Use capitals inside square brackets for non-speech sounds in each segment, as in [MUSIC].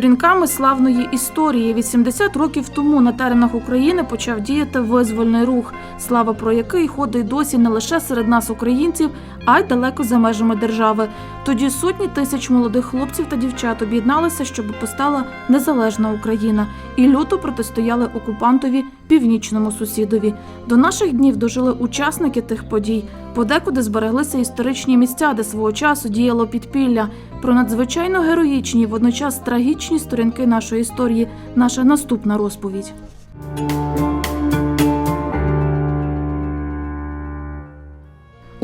Сторінками славної історії 80 років тому на теренах України почав діяти визвольний рух, слава про який ходить досі не лише серед нас, українців, а й далеко за межами держави. Тоді сотні тисяч молодих хлопців та дівчат об'єдналися, щоб постала незалежна Україна, і люто протистояли окупантові північному сусідові. До наших днів дожили учасники тих подій. Подекуди збереглися історичні місця, де свого часу діяло підпілля. Про надзвичайно героїчні, водночас трагічні сторінки нашої історії. Наша наступна розповідь.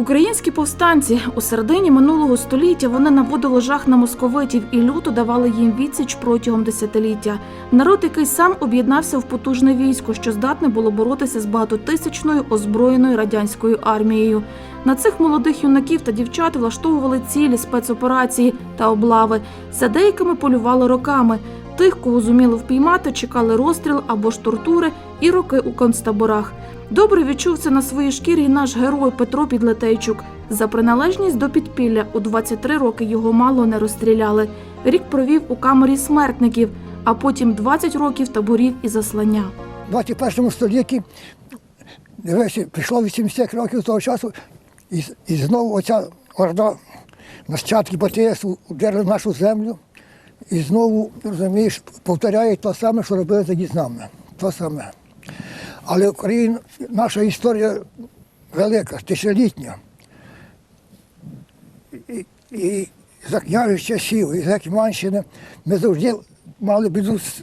Українські повстанці у середині минулого століття вони наводили жах на московитів і люто давали їм відсіч протягом десятиліття. Народ, який сам об'єднався в потужне військо, що здатне було боротися з багатотисячною озброєною радянською армією. На цих молодих юнаків та дівчат влаштовували цілі спецоперації та облави. За деякими полювали роками. Тих, кого зуміли впіймати, чекали розстріл або ж тортури і роки у концтаборах. Добре відчув це на своїй шкірі наш герой Петро Підлетейчук. За приналежність до підпілля у 23 роки його мало не розстріляли. Рік провів у камері смертників, а потім 20 років таборів і заслання. У 21 столітті прийшло 80 років того часу, і, і знову оця орда нащадки БТС удерли нашу землю. І знову, розумієш, повторяють те саме, що робили тоді з нами. Те саме. Але Україна, наша історія велика, тисячолітня. І, і за княжих часів, і за Кіманщини ми завжди мали біду з,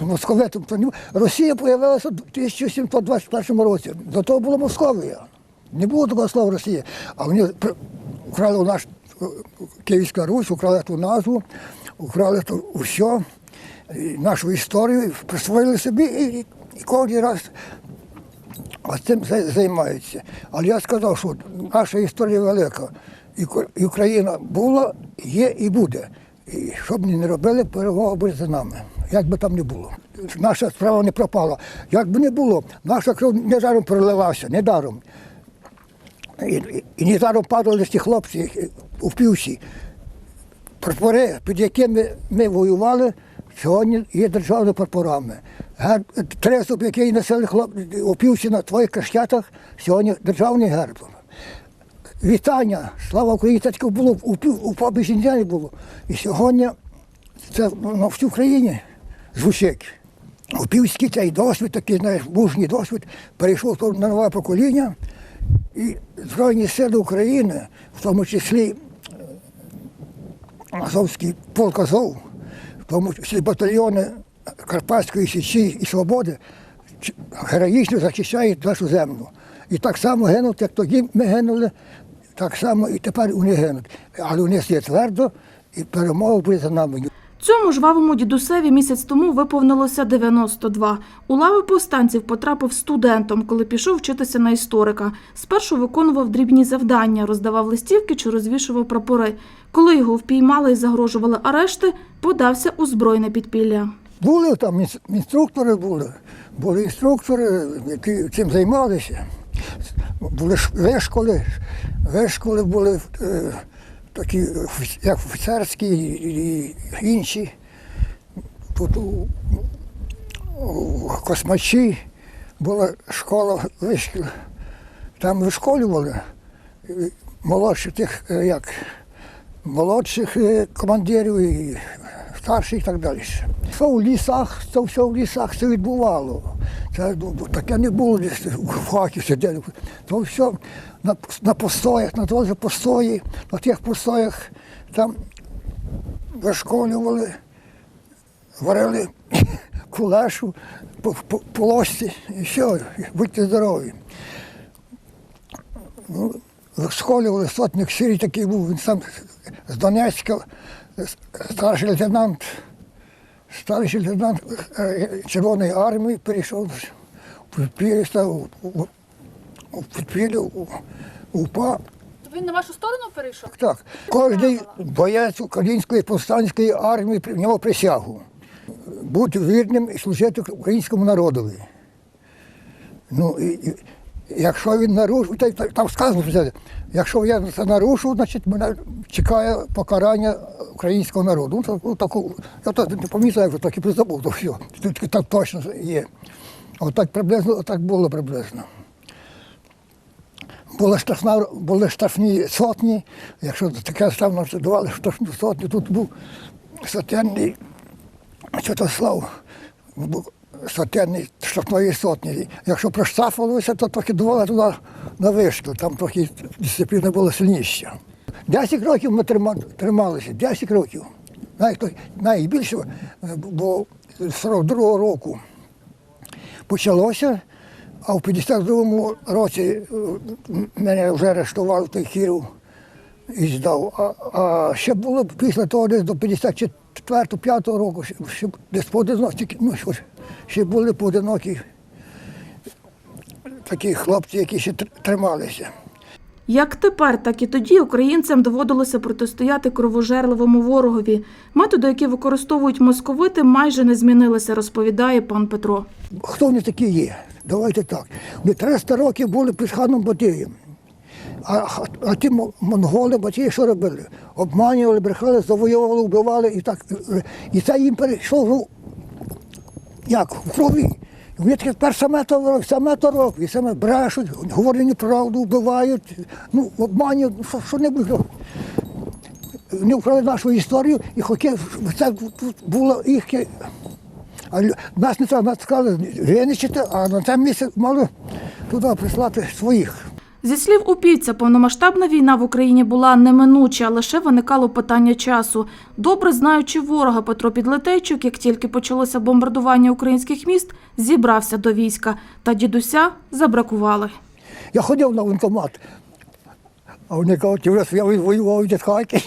московитом. Росія з'явилася в 1721 році. До того була Московія. Не було такого слова Росія. А вони украли у е, Київська Русь, украли ту назву, украли ту все, нашу історію, присвоїли собі і, і, і кожен раз цим займаються. Але я сказав, що наша історія велика. І Україна була, є і буде. І що б ні не робили, перемога буде за нами. Як би там не було. Наша справа не пропала. Як би не було, наша кров не даром проливався, не даром. І, і, і не даром падали ці хлопці е, у півсі. Прапори, під якими ми воювали, сьогодні є державними прапорами. Герб, тресуб, який носили хлопці, опівся на твоїх каштятах, сьогодні державний герб. Вітання, слава Україні, тільки було у, у побіжі не було. І сьогодні це на всю Україні звучить. Опівський цей досвід, такий, знаєш, мужній досвід, перейшов на нове покоління. І Збройні сили України, в тому числі Азовський полк Азов, тому всі батальйони Карпатської Січі і Свободи героїчно захищають нашу землю. І так само гинуть, як тоді ми гинули, так само і тепер вони гинуть. Але вони є твердо, і перемога буде за нами. Цьому жвавому дідусеві місяць тому виповнилося 92. У лави повстанців потрапив студентом, коли пішов вчитися на історика. Спершу виконував дрібні завдання, роздавав листівки чи розвішував прапори. Коли його впіймали і загрожували арешти, подався у збройне підпілля. Були там інструктори, були, були інструктори, які цим займалися. Були вишколи, вишколи були е, такі, як офіцерські і інші. Тут у, у Космачі була школа. Там вишколювали молодших тих, е, як молодших е, командирів і старших і так далі. Що в лісах, це все в лісах це відбувало. Це ну, таке не було десь в хаті сиділи. То все на, на постоях, на тому постої, на тих постоях там вишколювали, варили [LAUGHS] кулешу по, по, по ложці і все, будьте здорові. Ну, Схолювали сотник Сирій такий був, він сам з Донецька, старший лейтенант, старший лейтенант е, Червоної армії перейшов в підпілля, у- підпілля, УПА. Він на вашу сторону перейшов? Так, кожен боєць української повстанської армії прийняв присягу. Бути вірним і служити українському народові. Ну, і, Якщо він нарушив, та- та- там сказано, якщо я це нарушу, значить мене чекає покарання українського народу. Ну, ну, таку, я так не пам'ятаю, вже так і призабув, то все. Тут так точно є. Отак приблизно, отак було приблизно. Були, штрафна, були штрафні сотні, якщо таке там нам давали штрафну сотню, тут був сотенний Святослав, сотенний штрафної сотні. Якщо проштрафувалися, то трохи давали туди на вишку, там трохи дисципліна була сильніша. Десять років ми трималися, 10 років. Навіть, то- навіть більше, е, бо з 42-го року почалося, а в 52-му році е, мене вже арештував той Кіров і здав. А, а ще було після того десь до 54-5 року, ще, ще десь поодинокі, ну, що ж, ще були поодинокі такі хлопці, які ще трималися. Як тепер, так і тоді українцям доводилося протистояти кровожерливому ворогові. Методи, які використовують московити, майже не змінилися, розповідає пан Петро. Хто вони такі є? Давайте так. Ми 300 років були під ханом Батиєм. А, а, ті мо- монголи Батії що робили? Обманювали, брехали, завоювали, вбивали і так. І це їм перейшло як в крові. Вони таке тепер саме то роблять, саме то роблять, і саме брешуть, говорять неправду, вбивають, ну, обманюють, ну, що, що не було. Вони вкрали нашу історію і хотіли, це було їхнє а нас не треба, нас сказали винищити, а на це місце мали туди прислати своїх. Зі слів упівця, повномасштабна війна в Україні була неминуча, лише виникало питання часу. Добре знаючи ворога, Петро Підлетейчук, як тільки почалося бомбардування українських міст, зібрався до війська. Та дідуся забракували. Я ходив на воєнкомат, а вони кажуть, я воював від хаки.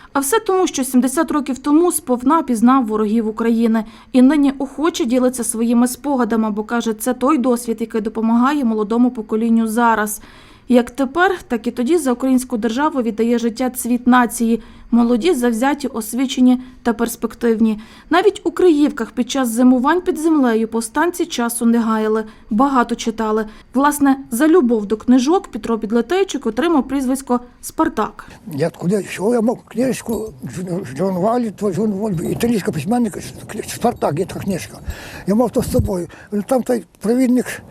[LAUGHS] А все тому, що 70 років тому сповна пізнав ворогів України і нині охоче ділиться своїми спогадами, бо каже, це той досвід, який допомагає молодому поколінню зараз. Як тепер, так і тоді за українську державу віддає життя цвіт нації, молоді, завзяті, освічені та перспективні. Навіть у Криївках під час зимувань під землею повстанці часу не гаяли, багато читали. Власне, за любов до книжок Петро Підлетейчик отримав прізвисько Спартак. Я куди що я мав книжку Дж- Джон Валі, то Джон Валі, італійська письменника, Спартак, є така книжка. Я мав то з собою. Там той провідник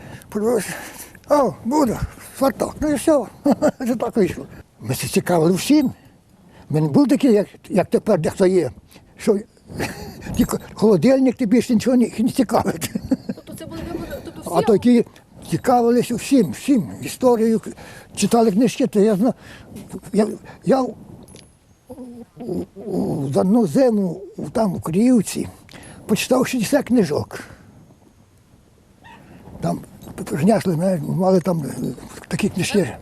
о, буде, Спартак. Ну і все. [LAUGHS] Це так вийшло. Ми це цікавили всім. Ми не був такий, як, як тепер дехто є. Що [LAUGHS] тільки холодильник ти більше нічого не, не цікавить. Тобто це були вибори, тобто А всі такі цікавилися всім, всім історією, читали книжки, то я знаю. Я, я у, у, у, за одну зиму там у Криївці почитав 60 книжок. Там принесли, мали там е, такі книжки.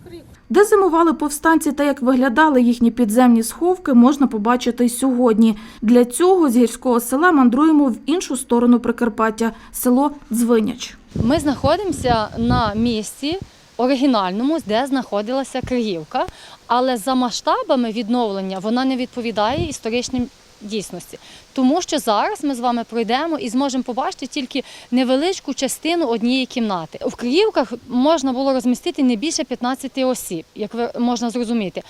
Де зимували повстанці та як виглядали їхні підземні сховки, можна побачити й сьогодні. Для цього з гірського села мандруємо в іншу сторону Прикарпаття село Дзвиняч. Ми знаходимося на місці оригінальному, де знаходилася Криївка, але за масштабами відновлення вона не відповідає історичним дійсності. Тому що зараз ми з вами пройдемо і зможемо побачити тільки невеличку частину однієї кімнати. В Криївках можна було розмістити не більше 15 осіб, як ви можна зрозуміти.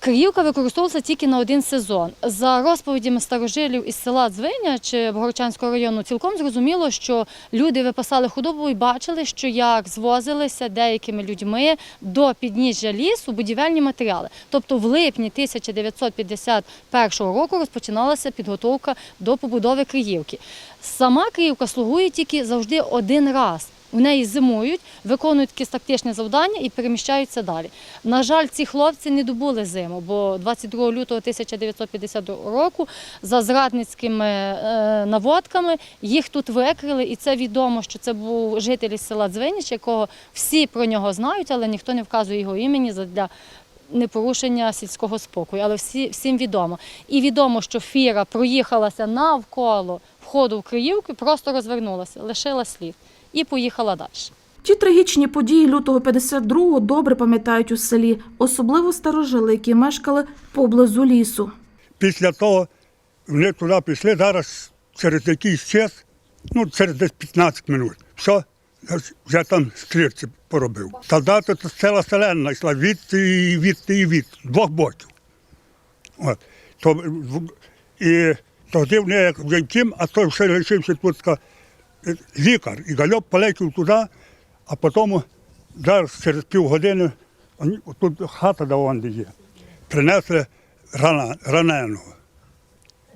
Криївка використовувалася тільки на один сезон. За розповідями старожилів із села Дзвиня чи Богородчанського району, цілком зрозуміло, що люди випасали худобу і бачили, що як звозилися деякими людьми до підніжжя лісу будівельні матеріали. Тобто в липні 1951 року розпочиналася підготовка до побудови Криївки. Сама Криївка слугує тільки завжди один раз. В неї зимують, виконують якісь тактичні завдання і переміщаються далі. На жаль, ці хлопці не добули зиму, бо 22 лютого 1950 року за зрадницькими е, наводками їх тут викрили, і це відомо, що це був житель села Дзвиніч, якого всі про нього знають, але ніхто не вказує його імені для непорушення сільського спокою. Але всі, всім відомо. І відомо, що фіра проїхалася навколо входу в Криївку, просто розвернулася, лишила слід і поїхала далі. Ті трагічні події лютого 52-го добре пам'ятають у селі, особливо старожили, які мешкали поблизу лісу. Після того вони туди пішли зараз через якийсь час, ну через десь 15 минут. Все, вже там стрільці поробив. Солдати то ціла селена йшла від і від і від двох боків. От. То, і тоді вони як вже втім, а той ще лишився тут лікар. І гальоп полетів туди, а потім зараз через півгодини тут хата де вон є. Принесли рана, раненого.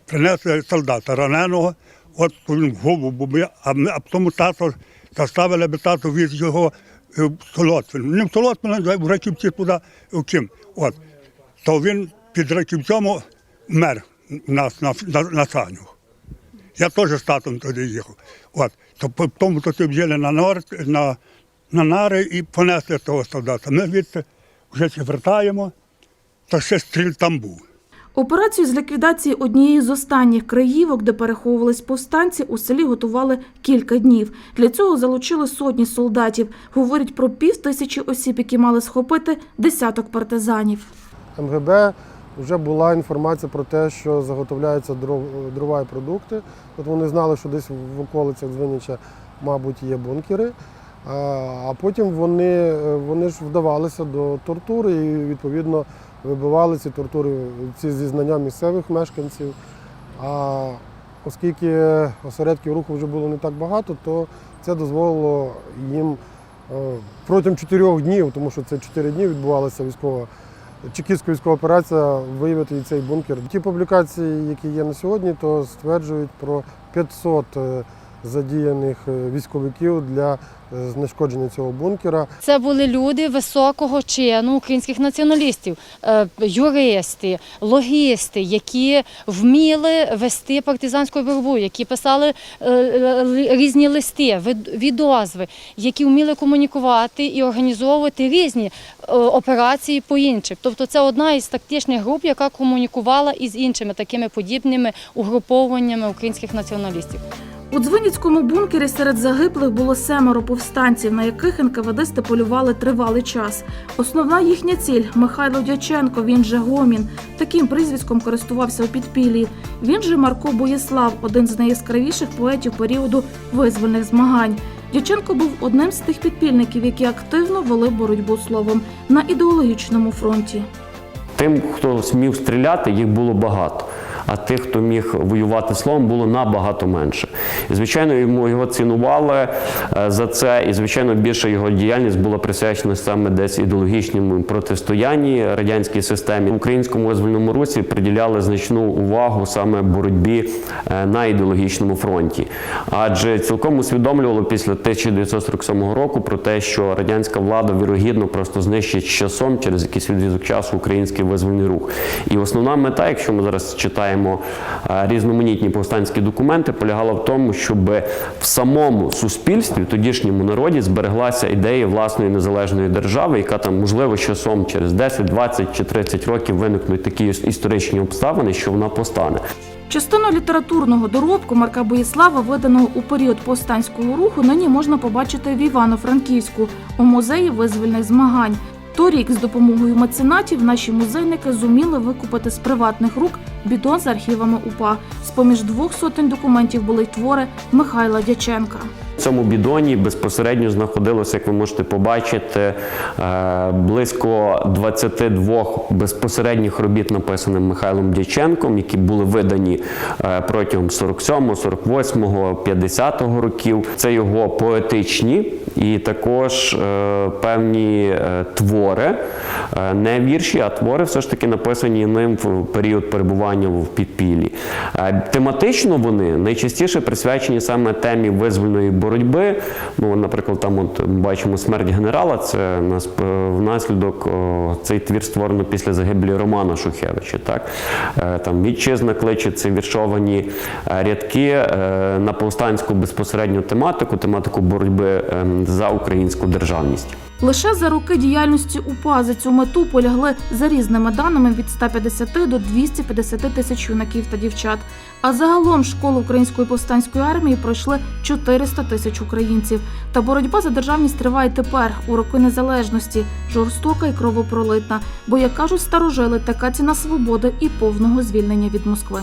Принесли солдата раненого, от він в голову а, а потім тато заставили би тато віз його е, в Солотвин. Не в Солотвин, а в Раківці туди, в Ким. От. То він під Раківцем вмер у нас на, на, на саню. Я теж з татом туди їхав. От. То по тому то ти взяли на, нор, на, на нари і понесли того солдата. Ми звідси вже вертаємо, то ще стріль там був. Операцію з ліквідації однієї з останніх краївок, де переховувались повстанці, у селі готували кілька днів. Для цього залучили сотні солдатів. Говорять про пів тисячі осіб, які мали схопити десяток партизанів. МГБ вже була інформація про те, що заготовляються дрова і продукти. От вони знали, що десь в околицях Дзвинича, мабуть, є бункери. А потім вони, е, вони ж вдавалися до тортури і відповідно вибивали ці тортури, ці зізнання місцевих мешканців. А оскільки осередків руху вже було не так багато, то це дозволило їм е, протягом чотирьох днів, тому що це чотири дні відбувалася військова чекістська військова операція виявити цей бункер. Ті публікації, які є на сьогодні, то стверджують про 500 е, задіяних е, військовиків для е, знешкодження цього бункера. Це були люди високого чину українських націоналістів, е, юристи, логісти, які вміли вести партизанську боротьбу, які писали різні листи, від- відозви, які вміли комунікувати і організовувати різні операції по іншим. Тобто це одна із тактичних груп, яка комунікувала із іншими такими подібними угруповуваннями українських націоналістів. У Дзвиніцькому бункері серед загиблих було семеро повстанців, на яких НКВДсти полювали тривалий час. Основна їхня ціль Михайло Дяченко, він же Гомін. Таким прізвиськом користувався у підпіллі. Він же Марко Боєслав, один з найяскравіших поетів періоду визвольних змагань. Дяченко був одним з тих підпільників, які активно вели боротьбу словом на ідеологічному фронті. Тим, хто смів стріляти, їх було багато. А тих, хто міг воювати словом, було набагато менше. І, звичайно, йому його цінували е, за це, і звичайно, більше його діяльність була присвячена саме десь ідеологічному протистоянні радянській системі. В українському визвольному русі приділяли значну увагу саме боротьбі е, на ідеологічному фронті. Адже цілком усвідомлювали після 1947 року про те, що радянська влада вірогідно просто знищить часом через якийсь відрізок часу український визвольний рух. І основна мета, якщо ми зараз читаємо е, різноманітні повстанські документи, полягала в тому, щоб в самому суспільстві, тодішньому народі, збереглася ідея власної незалежної держави, яка там можливо часом через 10, 20 чи 30 років виникнуть такі історичні обставини, що вона постане. Частину літературного доробку Марка Боїслава, виданого у період повстанського руху, нині можна побачити в Івано-Франківську у музеї визвольних змагань. Торік з допомогою меценатів наші музейники зуміли викупити з приватних рук бідон з архівами УПА. З поміж двох сотень документів були й твори Михайла Дяченка. Цьому бідоні безпосередньо знаходилося, як ви можете побачити, е, близько 22 безпосередніх робіт, написаних Михайлом Дяченком, які були видані е, протягом 47, 48, 50 років. Це його поетичні і також е, певні твори, не вірші, а твори все ж таки написані ним в період перебування в підпіллі. Тематично вони найчастіше присвячені саме темі визвольної боротьби. Ну, наприклад, там от бачимо смерть генерала. Це е, внаслідок цей твір створено після загибелі Романа Шухевича. Так Е, там вітчизна кличе це віршовані е, рядки на повстанську безпосередню тематику, тематику боротьби ем, за українську державність. Лише за роки діяльності УПА за цю мету полягли за різними даними від 150 до 250 тисяч юнаків та дівчат. А загалом школу української повстанської армії пройшли 400 тисяч українців. Та боротьба за державність триває тепер, у роки незалежності, жорстока і кровопролитна. Бо, як кажуть старожили, така ціна свободи і повного звільнення від Москви.